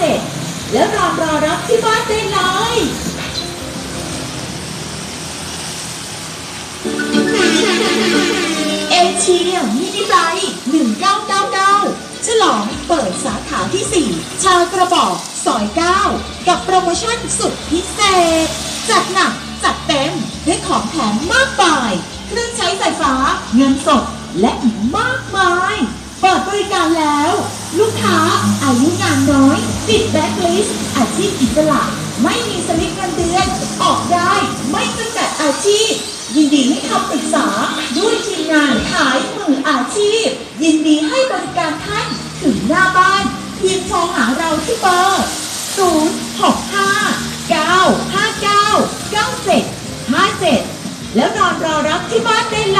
97แล้วรอรอรับที่บ้านได้เลยเอเชียมินิไบต์1999 ฉลองเปิดสาขาที่ 4 ชาวกระบอกซอย 9 กับโปรโมชั่นสุดพิเศษ จัดหนักจัดเต็มด้วยของแถมมากมาย เครื่องใช้ไฟฟ้า เงินสด และอีกมากมาย เปิดบริการแล้ว ลูกค้าอายุงานน้อย ปิดแบล็คลิสต์อาชีพอิสระ ไม่มีสลิปเงินเดือน ออกได้ ไม่จำกัดอาชีพ ยินดีให้คำปรึกษาด้วยทีมงานขายมืออาชีพ ยินดีให้บริการท่านถึงหน้าบ้าน เพียงโทรหาเราที่เบอร์ 0 6 5 9 5 9 9 7 5 7 แล้วนอนรอรับที่บ้านได้เลย